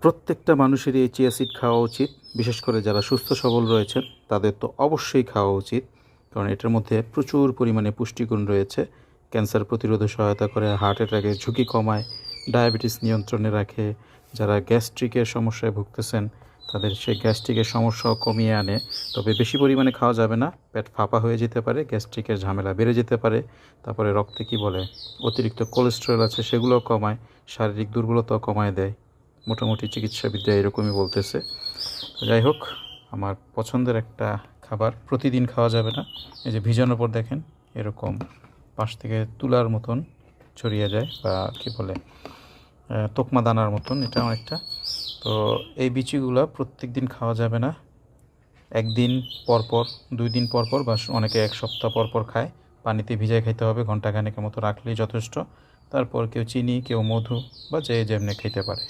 প্রত্যেকটা মানুষেরই এই চিয়া খাওয়া উচিত। বিশেষ করে যারা সুস্থ, সবল রয়েছেন, তাদের তো অবশ্যই খাওয়া উচিত। কারণ এটার মধ্যে প্রচুর পরিমাণে পুষ্টিগুণ রয়েছে। ক্যান্সার প্রতিরোধে সহায়তা করে, হার্ট অ্যাটাকের ঝুঁকি কমায়, ডায়াবেটিস নিয়ন্ত্রণে রাখে। যারা গ্যাস্ট্রিকের সমস্যায় ভুগতেছেন, তাদের সেই গ্যাস্ট্রিকের সমস্যাও কমিয়ে আনে। তবে বেশি পরিমাণে খাওয়া যাবে না। পেট ফাঁপা হয়ে যেতে পারে, গ্যাস্ট্রিকের ঝামেলা বেড়ে যেতে পারে। তারপরে রক্তে কি বলে? অতিরিক্ত কোলেস্টেরল আছে, সেগুলোও কমায়। শারীরিক দুর্বলতাও কমায় দেয়। মোটামুটি চিকিৎসাবিদ্যা এরকমই বলতেছে। যাই হোক আমার পছন্দের একটা খাবার প্রতিদিন খাওয়া যাবে না। এই যে ভিজানোর পর দেখেন, এরকম পাশ থেকে তুলার মতন ছড়িয়ে যায় বা কী বলে তোকমা দানার মতন, এটা অনেকটা। তো এই বিচিগুলো প্রত্যেক দিন খাওয়া যাবে না। একদিন পর পর, দুই দিন পর পর, বা অনেকে এক সপ্তাহ পর পর খায়। পানিতে ভিজায় খাইতে হবে ঘণ্টা খানেকের মতো রাখলেই যথেষ্ট। তারপর কেউ চিনি, কেউ মধু, বা যে যেমনি খেতে পারে।